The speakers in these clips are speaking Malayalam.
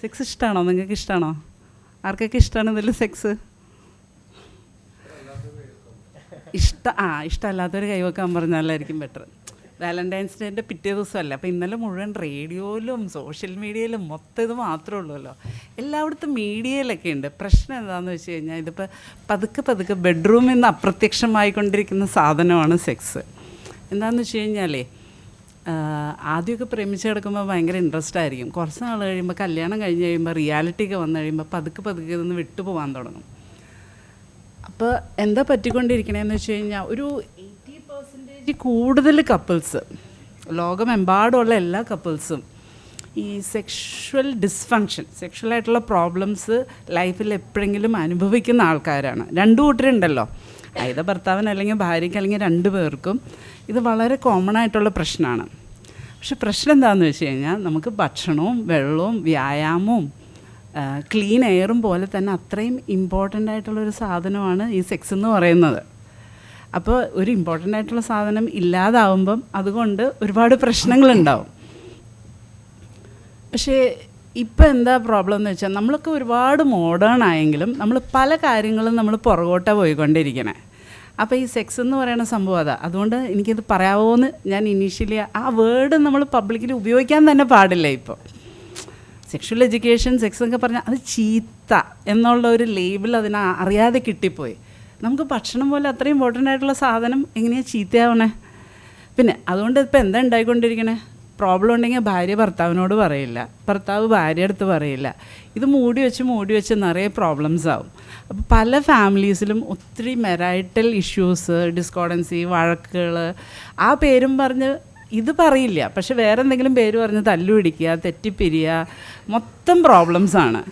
സെക്സ് ഇഷ്ടമാണോ നിങ്ങൾക്ക് ഇഷ്ടമാണോ ആർക്കൊക്കെ ഇഷ്ടമാണ് ഇതിൽ സെക്സ് ഇഷ്ട ആ ഇഷ്ടമല്ലാത്തൊരു കൈവക്കാൻ പറഞ്ഞാലായിരിക്കും ബെറ്റർ വാലന്റൈൻസ് ഡേന്റെ പിറ്റേ ദിവസമല്ല? അപ്പോൾ ഇന്നലെ മുഴുവൻ റേഡിയോയിലും സോഷ്യൽ മീഡിയയിലും മൊത്തം ഇത് മാത്രമേ ഉള്ളൂല്ലോ. എല്ലായിടത്തും മീഡിയയിലൊക്കെ ഉണ്ട്. പ്രശ്നം എന്താണെന്ന് വെച്ച് കഴിഞ്ഞാൽ ഇതിപ്പോൾ പതുക്കെ പതുക്കെ ബെഡ്റൂമിൽ നിന്ന് അപ്രത്യക്ഷമായിക്കൊണ്ടിരിക്കുന്ന സാധനമാണ് സെക്സ് എന്താണെന്ന് വെച്ച് കഴിഞ്ഞാലേ ആദ്യമൊക്കെ പ്രേമിച്ച് കിടക്കുമ്പോൾ ഭയങ്കര ഇൻട്രസ്റ്റ് ആയിരിക്കും. കുറച്ച് നാൾ കഴിയുമ്പോൾ കല്യാണം കഴിഞ്ഞ് കഴിയുമ്പോൾ റിയാലിറ്റി ഒക്കെ വന്നു കഴിയുമ്പോൾ പതുക്കെ പതുക്കെ ഇതൊന്ന് വിട്ടു പോകാൻ തുടങ്ങും. അപ്പോൾ എന്താ പറ്റിക്കൊണ്ടിരിക്കണേന്ന് വെച്ച് കഴിഞ്ഞാൽ ഒരു എയ്റ്റി പെർസെന്റേജ് കൂടുതൽ കപ്പിൾസ് ലോകമെമ്പാടുമുള്ള എല്ലാ കപ്പിൾസും ഈ സെക്ഷൽ ഡിസ്ഫങ്ഷൻ സെക്ഷൽ ആയിട്ടുള്ള പ്രോബ്ലംസ് ലൈഫിൽ എപ്പോഴെങ്കിലും അനുഭവിക്കുന്ന ആൾക്കാരാണ്. രണ്ടു കൂട്ടരുണ്ടല്ലോ. അതായത് ഭർത്താവിന് അല്ലെങ്കിൽ ഭാര്യയ്ക്ക് അല്ലെങ്കിൽ രണ്ടു പേർക്കും. ഇത് വളരെ കോമൺ ആയിട്ടുള്ള പ്രശ്നമാണ് പക്ഷെ പ്രശ്നം എന്താണെന്ന് വെച്ച് കഴിഞ്ഞാൽ നമുക്ക് ഭക്ഷണവും വെള്ളവും വ്യായാമവും ക്ലീൻ എയറും പോലെ തന്നെ അത്രയും ഇമ്പോർട്ടന്റ് ആയിട്ടുള്ളൊരു സാധനമാണ് ഈ സെക്സ് എന്ന് പറയുന്നത്. അപ്പോൾ ഒരു ഇമ്പോർട്ടന്റ് ആയിട്ടുള്ള സാധനം ഇല്ലാതാവുമ്പം അതുകൊണ്ട് ഒരുപാട് പ്രശ്നങ്ങളുണ്ടാവും. പക്ഷേ ഇപ്പം എന്താ പ്രോബ്ലം എന്ന് വെച്ചാൽ നമ്മളൊക്കെ ഒരുപാട് മോഡേൺ ആയെങ്കിലും നമ്മൾ പല കാര്യങ്ങളും നമ്മൾ പുറകോട്ടാണ് പോയിക്കൊണ്ടിരിക്കണേ. അപ്പോൾ ഈ സെക്സ് എന്ന് പറയുന്ന സംഭവം അതാ. അതുകൊണ്ട് എനിക്കിത് പറയാവോ എന്ന് ഞാൻ ഇനീഷ്യലി ആ വേർഡ് നമ്മൾ പബ്ലിക്കിൽ ഉപയോഗിക്കാൻ തന്നെ പാടില്ല ഇപ്പോൾ സെക്ഷൽ എഡ്യൂക്കേഷൻ സെക്സ് എന്നൊക്കെ പറഞ്ഞാൽ അത് ചീത്ത എന്നുള്ള ഒരു ലേബിൾ അതിന് അറിയാതെ കിട്ടിപ്പോയി. നമുക്ക് ഭക്ഷണം പോലെ അത്രയും ഇമ്പോർട്ടന്റ് ആയിട്ടുള്ള സാധനം എങ്ങനെയാണ് ചീത്തയാവണേ? പിന്നെ അതുകൊണ്ട് ഇപ്പോൾ എന്താ ഉണ്ടായിക്കൊണ്ടിരിക്കണേ? പ്രോബ്ലം ഉണ്ടെങ്കിൽ ഭാര്യ ഭർത്താവിനോട് പറയില്ല. ഭർത്താവ് ഭാര്യ അടുത്ത് പറയില്ല. ഇത് മൂടി വെച്ച് മൂടി വെച്ച് നിറയെ പ്രോബ്ലംസ് ആവും. അപ്പോൾ പല ഫാമിലീസിലും ഒത്തിരി മെറൈറ്റൽ ഇഷ്യൂസ് ഡിസ്കോഡൻസി വഴക്കുകൾ ആ പേരും പറഞ്ഞ് ഇത് പറയില്ല. പക്ഷെ വേറെ എന്തെങ്കിലും പേര് പറഞ്ഞ് തല്ലു പിടിക്കുക തെറ്റിപ്പിരിയുക മൊത്തം പ്രോബ്ലംസാണ്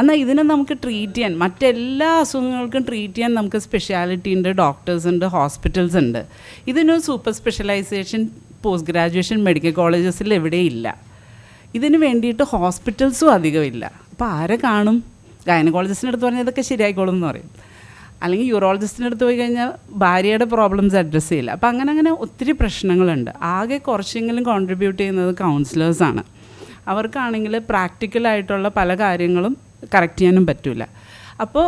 എന്നാൽ ഇതിനെ നമുക്ക് ട്രീറ്റ് ചെയ്യാൻ മറ്റെല്ലാ അസുഖങ്ങൾക്കും ട്രീറ്റ് ചെയ്യാൻ നമുക്ക് സ്പെഷ്യാലിറ്റി ഉണ്ട് ഡോക്ടേഴ്സ് ഉണ്ട് ഹോസ്പിറ്റൽസ് ഉണ്ട്. ഇതിന് super specialisation post graduation medical കോളേജസിൽ എവിടെയില്ല ഇതിന് വേണ്ടിയിട്ട് ഹോസ്പിറ്റൽസും അധികമില്ല അപ്പോൾ ആരെ കാണും? ഗൈനക്കോളജിസ്റ്റിന്റെ അടുത്ത് പറഞ്ഞാൽ ഇതൊക്കെ ശരിയായിക്കോളും എന്ന് പറയും. അല്ലെങ്കിൽ യൂറോളജിസ്റ്റിന്റെ അടുത്ത് പോയി കഴിഞ്ഞാൽ ഭാര്യയുടെ പ്രോബ്ലംസ് അഡ്രസ്സ് ചെയ്യില്ല. അപ്പോൾ അങ്ങനെ അങ്ങനെ ഒത്തിരി പ്രശ്നങ്ങളുണ്ട്. ആകെ കുറച്ചെങ്കിലും കോൺട്രിബ്യൂട്ട് ചെയ്യുന്നത് കൗൺസിലേഴ്സാണ് അവർക്കാണെങ്കിൽ പ്രാക്ടിക്കലായിട്ടുള്ള പല കാര്യങ്ങളും കറക്റ്റ് ചെയ്യാനും പറ്റില്ല അപ്പോൾ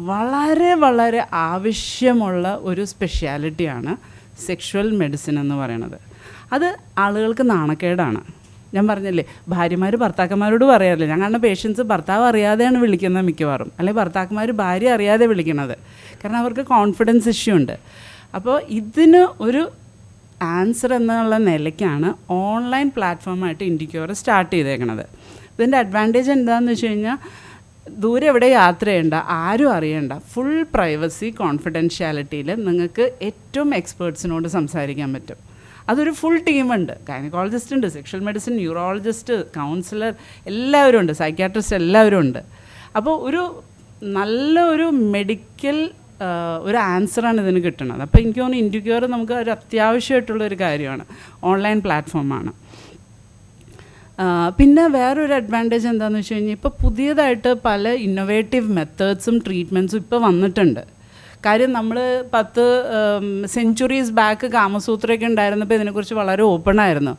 വളരെ വളരെ ആവശ്യമുള്ള ഒരു സ്പെഷ്യാലിറ്റിയാണ് സെക്ഷുവൽ മെഡിസിൻ എന്ന് പറയുന്നത്. അത് ആളുകൾക്ക് നാണക്കേടാണ്. ഞാൻ പറഞ്ഞല്ലേ ഭാര്യമാർ ഭർത്താക്കന്മാരോട് പറയാറില്ല. കാണുന്ന പേഷ്യൻസ് ഭർത്താവ് അറിയാതെയാണ് വിളിക്കുന്നത് മിക്കവാറും. അല്ലെങ്കിൽ ഭർത്താക്കന്മാർ ഭാര്യ അറിയാതെ വിളിക്കുന്നത് കാരണം അവർക്ക് കോൺഫിഡൻസ് ഇഷ്യൂ ഉണ്ട്. അപ്പോൾ ഇതിന് ഒരു ആൻസർ എന്നുള്ള നിലയ്ക്കാണ് ഓൺലൈൻ പ്ലാറ്റ്ഫോമായിട്ട് ഇൻഡിക്യൂർ സ്റ്റാർട്ട് ചെയ്തേക്കണത്. ഇതിന്റെ അഡ്വാന്റേജ് എന്താണെന്ന് വെച്ച് കഴിഞ്ഞാൽ ദൂരെ എവിടെ യാത്ര ചെയ്യണ്ട ആരും അറിയേണ്ട ഫുൾ പ്രൈവസി കോൺഫിഡൻഷ്യാലിറ്റിയിൽ നിങ്ങൾക്ക് ഏറ്റവും എക്സ്പേർട്സിനോട് സംസാരിക്കാൻ പറ്റും. അതൊരു ഫുൾ ടീമുണ്ട് ഗൈനക്കോളജിസ്റ്റ് ഉണ്ട് സെക്ഷൽ മെഡിസിൻ യൂറോളജിസ്റ്റ് കൗൺസിലർ എല്ലാവരും ഉണ്ട് സൈക്യാട്രിസ്റ്റ് എല്ലാവരും ഉണ്ട്. അപ്പോൾ ഒരു നല്ല ഒരു മെഡിക്കൽ ഒരു ആൻസറാണ് ഇതിന് കിട്ടുന്നത് അപ്പോൾ എനിക്ക് തോന്നുന്നു ഇൻഡിക്യൂർ നമുക്ക് ഒരു അത്യാവശ്യമായിട്ടുള്ള ഒരു കാര്യമാണ്. ഓൺലൈൻ പ്ലാറ്റ്ഫോമാണ് പിന്നെ വേറൊരു അഡ്വാന്റേജ് എന്താണെന്ന് വെച്ച് കഴിഞ്ഞാൽ ഇപ്പോൾ പുതിയതായിട്ട് പല ഇന്നൊവേറ്റീവ് മെത്തേഡ്സും ട്രീറ്റ്മെന്റ്സും ഇപ്പോൾ വന്നിട്ടുണ്ട്. കാര്യം നമ്മൾ പത്ത് സെഞ്ചുറീസ് ബാക്ക് കാമസൂത്രയൊക്കെ ഉണ്ടായിരുന്നപ്പോൾ ഇതിനെക്കുറിച്ച് വളരെ ഓപ്പൺ ആയിരുന്നു.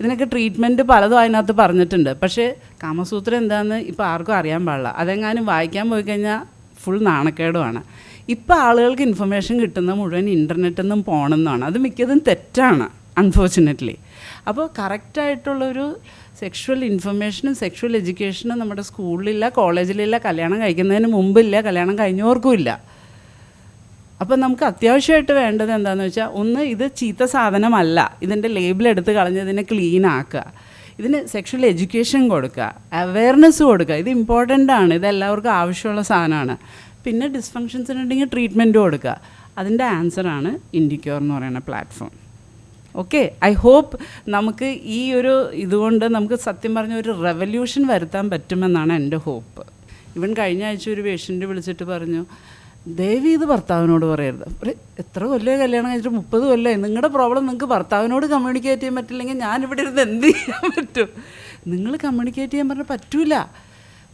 ഇതിനൊക്കെ ട്രീറ്റ്മെന്റ് പലതും അതിനകത്ത് പറഞ്ഞിട്ടുണ്ട്. പക്ഷേ കാമസൂത്രം എന്താണെന്ന് ഇപ്പോൾ ആർക്കും അറിയാൻ പാടില്ല. അതെങ്ങാനും വായിക്കാൻ പോയി കഴിഞ്ഞാൽ ഫുൾ നാണക്കേടുമാണ്. ഇപ്പോൾ ആളുകൾക്ക് ഇൻഫർമേഷൻ കിട്ടുന്ന മുഴുവൻ ഇന്റർനെറ്റിൽ നിന്നും പോകണമെന്നാണ് അത് മിക്കതും തെറ്റാണ് അൺഫോർച്ചുനേറ്റ്ലി അപ്പോൾ കറക്റ്റായിട്ടുള്ളൊരു സെക്ഷുവൽ ഇൻഫർമേഷനും സെക്ഷുവൽ എഡ്യൂക്കേഷനും നമ്മുടെ സ്കൂളിലില്ല കോളേജിലില്ല കല്യാണം കഴിക്കുന്നതിന് മുമ്പില്ല കല്യാണം കഴിഞ്ഞവർക്കും ഇല്ല അപ്പം നമുക്ക് അത്യാവശ്യമായിട്ട് വേണ്ടത് എന്താണെന്ന് വെച്ചാൽ ഒന്ന് ഇത് ചീത്ത സാധനമല്ല. ഇതിന്റെ ലേബിൾ എടുത്ത് കളഞ്ഞ് ഇതിനെ ക്ലീൻ ആക്കുക. ഇതിന് സെക്ഷൽ എഡ്യൂക്കേഷൻ കൊടുക്കുക. അവയർനെസ് കൊടുക്കുക. ഇത് ഇമ്പോർട്ടന്റ് ആണ്. ഇത് എല്ലാവർക്കും ആവശ്യമുള്ള സാധനമാണ്. പിന്നെ ഡിസ്ഫങ്ഷൻസ് ഉണ്ടെങ്കിൽ ട്രീറ്റ്മെന്റ് കൊടുക്കുക. അതിന്റെ ആൻസറാണ് ഇൻഡിക്യൂർ എന്ന് പറയുന്ന പ്ലാറ്റ്ഫോം ഓക്കെ ഐ ഹോപ്പ് നമുക്ക് ഈ ഒരു ഇതുകൊണ്ട് നമുക്ക് സത്യം പറഞ്ഞ ഒരു റെവല്യൂഷൻ വരുത്താൻ പറ്റുമെന്നാണ് എന്റെ ഹോപ്പ് ഇവൻ കഴിഞ്ഞ ആഴ്ച ഒരു പേഷ്യന്റ് വിളിച്ചിട്ട് പറഞ്ഞു ദേവി ഇത് ഭർത്താവിനോട് പറയരുത്. എത്ര കൊല്ലേ കല്യാണം കഴിച്ചിട്ട് മുപ്പത് കൊല്ലമായി നിങ്ങളുടെ പ്രോബ്ലം നിങ്ങൾക്ക് ഭർത്താവിനോട് കമ്മ്യൂണിക്കേറ്റ് ചെയ്യാൻ പറ്റില്ലെങ്കിൽ ഞാനിവിടെ ഇരുന്ന് എന്ത് ചെയ്യാൻ പറ്റും? നിങ്ങൾ കമ്മ്യൂണിക്കേറ്റ് ചെയ്യാൻ പറഞ്ഞാൽ പറ്റൂല.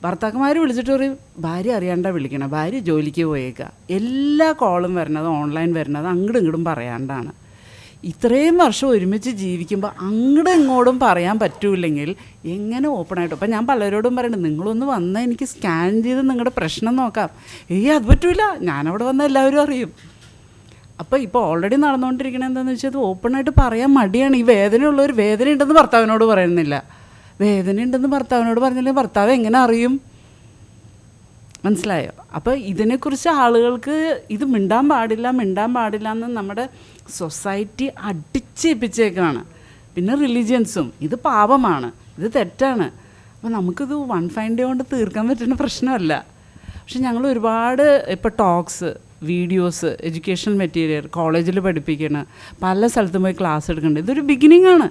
ഭർത്താക്കന്മാർ വിളിച്ചിട്ട് പറയും ഭാര്യ അറിയാണ്ടാ വിളിക്കണം. ഭാര്യ ജോലിക്ക് പോയേക്കുക എല്ലാ കോളും വരുന്നത് ഓൺലൈൻ വരുന്നത് അങ്ങോട്ടും ഇങ്ങോട്ടും പറയാണ്ടാണ്. ഇത്രയും വർഷം ഒരുമിച്ച് ജീവിക്കുമ്പോൾ അങ്ങോട്ടും ഇങ്ങോട്ടും പറയാൻ പറ്റൂല്ലെങ്കിൽ എങ്ങനെ ഓപ്പൺ ആയിട്ട്? അപ്പം ഞാൻ പലരോടും പറയുന്നുണ്ട് നിങ്ങളൊന്ന് വന്നാൽ എനിക്ക് സ്കാൻ ചെയ്ത് നിങ്ങളുടെ പ്രശ്നം നോക്കാം. ഏയ് അത് പറ്റൂല. ഞാനവിടെ വന്ന എല്ലാവരും അറിയും. അപ്പോൾ ഇപ്പോൾ ഓൾറെഡി നടന്നുകൊണ്ടിരിക്കണത് എന്താണെന്ന് വെച്ചാൽ അത് ഓപ്പണായിട്ട് പറയാൻ മടിയാണ്. ഈ വേദനയുള്ളവർ വേദന ഉണ്ടെന്ന് ഭർത്താവിനോട് പറയുന്നില്ല. വേദന ഉണ്ടെന്ന് ഭർത്താവിനോട് പറഞ്ഞില്ലെങ്കിൽ ഭർത്താവ് എങ്ങനെ അറിയും? മനസ്സിലായോ? അപ്പോൾ ഇതിനെക്കുറിച്ച് ആളുകൾക്ക് ഇത് മിണ്ടാൻ പാടില്ല മിണ്ടാൻ പാടില്ല എന്ന് നമ്മുടെ സൊസൈറ്റി അടിച്ചേൽപ്പിച്ചേക്കാണ്. പിന്നെ റിലീജിയൻസും ഇത് പാപമാണ് ഇത് തെറ്റാണ്. അപ്പോൾ നമുക്കിത് വൺ ഫൈൻ ഡേ കൊണ്ട് തീർക്കാൻ പറ്റുന്ന പ്രശ്നമല്ല. പക്ഷെ ഞങ്ങൾ ഒരുപാട് ഇപ്പോൾ ടോക്സ് വീഡിയോസ് എഡ്യൂക്കേഷൻ മെറ്റീരിയൽ കോളേജിൽ പഠിപ്പിക്കണം പല സ്ഥലത്തും പോയി ക്ലാസ് എടുക്കേണ്ടത് ഇതൊരു ബിഗിനിങ് ആണ്.